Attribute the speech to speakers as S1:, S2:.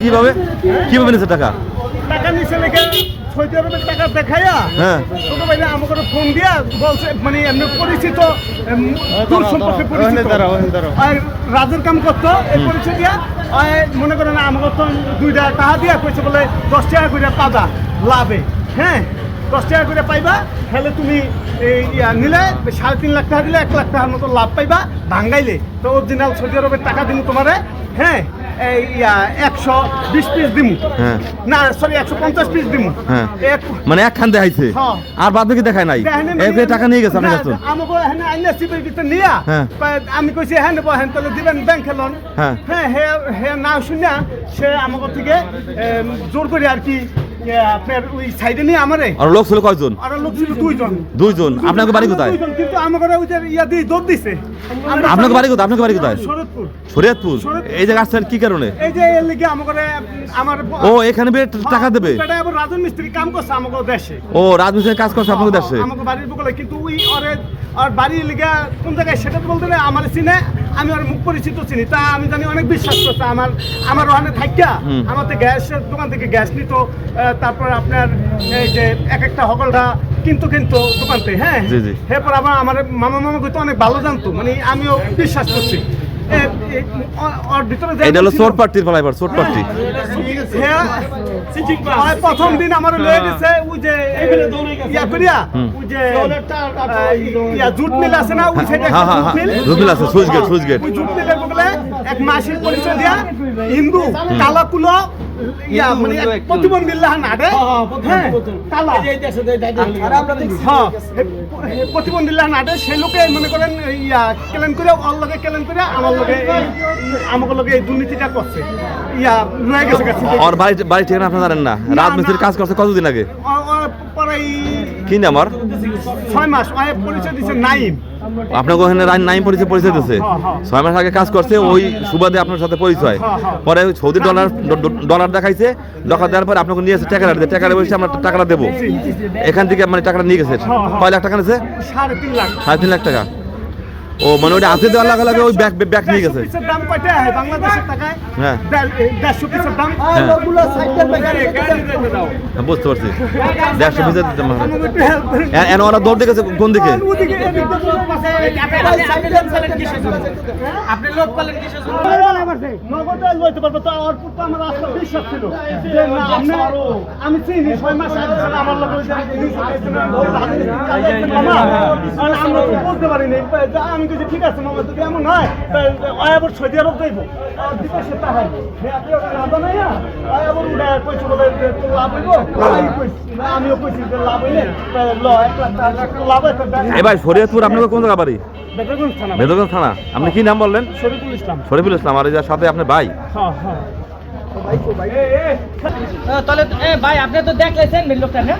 S1: কীভাবে? কীভাবে নিছে টাকা?
S2: টাকা নিচে লেগে সৌদি আরবের টাকা দেখাইয়া
S1: হ্যাঁ।
S2: ছোট ভাইরা আমাকে ফোন দিয়া বলছে মানে এমনি পরিচিত এম, দূর সম্পর্কে পরিচিত। আর রাজের কাম করতো এই পরিচয় দিয়া মনে করেন আমাকে তো দুইটা টাকা দিয়া কইছে বলে দশ টাকা করে পাবা লাভে। হ্যাঁ দশ টাকা করে পাইবা তাহলে তুমি এই নিলে সাড়ে তিন লাখ টাকা দিলে এক লাখ টাকার মতো লাভ পাইবা ভাঙ্গাইলে। তো অরিজিনাল সৌদি আরবের টাকা দিমু তোমারে। হ্যাঁ একশো বিশ পিস দিমু।
S1: হ্যাঁ।
S2: না সরি একশো পঞ্চাশ পিস দিমু।
S1: হ্যাঁ। মানে একখান দেখাইছে। আর বাদ বাকি দেখায় নাই। যে টাকা নিয়ে গেছে আপনার কাছে।
S2: আমাকে এখানে আইনা সিপের ভিতরে নিয়া।
S1: হ্যাঁ।
S2: আমি কইছি হ্যাঁ নেব হ্যাঁ তাহলে দিবেন ব্যাংকে লোন
S1: হ্যাঁ।
S2: হ্যাঁ না শুনিয়া সে আমাকে থেকে জোর করে আর কি আপনার ওই সাইডে নিয়ে আমারে।
S1: আর লোক ছিল কয়জন?
S2: আর লোক ছিল দুইজন।
S1: দুইজন। আপনাকে বাড়ি কোথায়?
S2: দুইজন, কিন্তু আমাকে ওই ইয়া দিয়ে দৌড় দিছে।
S1: আপনাকে বাড়ি কোথায়? আপনাকে বাড়ি কোথায়? শরীয়তপুর?
S2: শরীয়তপুর।
S1: এই জায়গা আসছেন কি কারণে?
S2: এই যে এর লিগে আমাকে আমার
S1: ও এখানে বের টাকা দেবে?
S2: সেটা আবার রাজন মিস্ত্রি কাম করছে আমাকে দেশে।
S1: ও রাজমিস্ত্রির কাজ করছে আপনাকে দেশে?
S2: আমাকে বাড়ির বগলে কিন্তু ওই ওরে আর বাড়ির লিগা কোন জায়গায় সেটা বলতে না আমার চিনে আমি ওর মুখ পরিচিত চিনি। তা আমি জানি অনেক বিশ্বাস করছে আমার আমার ওখানে থাকিয়া আমার তো গ্যাসের দোকান থেকে গ্যাস নিত তারপর আপনার এই যে এক একটা হকলটা কিন্তু কিন্তু দোকানতে হ্যাঁ। এরপর আবার আমার মামা মামা তো অনেক ভালো জানতো মানে আমিও বিশ্বাস করছি।
S1: এটা হলো
S2: ছিল-
S1: পার্টির ফলাইবার চোর পার্টি
S2: হ্যাঁ, প্রথম দিন আমার লয়ে গেছে ওই যে ইয়া করিয়া ওই যে ইয়া জুট মিল আছে না ওই সাইডে
S1: হ্যাঁ হ্যাঁ হ্যাঁ। জুট মিল আছে সুইচ গেট সুইচ গেট।
S2: ওই জুট মিলের বগলে এক মাসির পরিচয় দিয়া হিন্দু কালা কুলো ইয়া মানে প্রতিবন্ধী আরে হ্যাঁ কালা। হ্যাঁ। প্রতিবন্ধী আরে লোকে মনে করেন ইয়া কেলেন করে ওর লগে কেলেন করে আমার লগে এই- লগে এই দুর্নীতিটা করছে। ইয়া লয়ে গেছে গেছে।
S1: ওর বাড়ি বাড়ি ঠিকানা আপনি জানেন না? রাজমিস্ত্রির কাজ করছে কতদিন আগে? কি নাম ওর?
S2: ছয় মাস পরিচয় দিচ্ছে নাইম।
S1: আপনাকে ওখানে নাইম পরিচয় পরিচয় দিচ্ছে
S2: হ্যাঁ, হ্যাঁ।
S1: ছয় মাস আগে কাজ করছে ওই সুবাদে আপনার সাথে পরিচয়।
S2: হ্যাঁ, হ্যাঁ।
S1: পরে ওই সৌদি ডলার ডলার দেখাইছে দেখা দেওয়ার পরে আপনাকে নিয়ে এসে টাকা দিয়ে টাকাটা বলছে আমরা টাকাটা দেবো। এখান থেকে মানে টাকাটা নিয়ে গেছে।
S2: হ্যাঁ, হ্যাঁ।
S1: কয় লাখ টাকা নিয়েছে?
S2: সাড়ে তিন লাখ
S1: টাকা। ও মানে ওইটা হাতে দেওয়ার লাগা লাগে ওই ব্যাগ ব্যাগ নিয়ে গেছে।
S2: পিসের দাম কত হয় বাংলাদেশের টাকায়?
S1: হ্যাঁ।
S2: দেড়- এই দেড়শো পিসের দাম?
S1: হ্যাঁ।
S2: ওগুলো সাইকেল গাড়ি গাড়ি দিতে দাও।
S1: হ্যাঁ, বুঝতে পারছি। দেড়শো পিসের দিতে এ- এন ওরা দৌড় দেখেছে কোন দিকে?
S3: আপনি লোক পালেন কিসের জন্য?
S2: নগদে লইতে পারব তো ওর প্রতি আমার আস্থা বিশ্বাস ছিল। যে না আপনি আমি চিনি ছয় মাস আগে আমার লোক ওই যে জিনিস খাইছে না, ওই হাতে খাইছে মামা। আর আমরা। তো বলতে পারিনি। যা আমি কিছু ঠিক আছে মামা যদি এমন হয় আয় আবার সৌদি আরব যাইব বিদেশে তা নাই আবার উড়ে কইছে বলে লাভ হইব? আমি কইছি আমিও কইছি যে লাভ হইলে ল এক লাখ লাভ তো
S1: শরীয়তপুর আপনাকে কোন জায়গা বাড়ি?
S2: বেদরগঞ্জ থানা।
S1: আপনি কি নাম বললেন?
S2: শরীফুল ইসলাম।
S1: শরীফুল ইসলাম আর যার সাথে আপনার ভাই?
S2: হ্যাঁ, হ্যাঁ।
S3: হ্যাঁ, তাহলে ভাই আপনি তো দেখলেছেন লোকটা না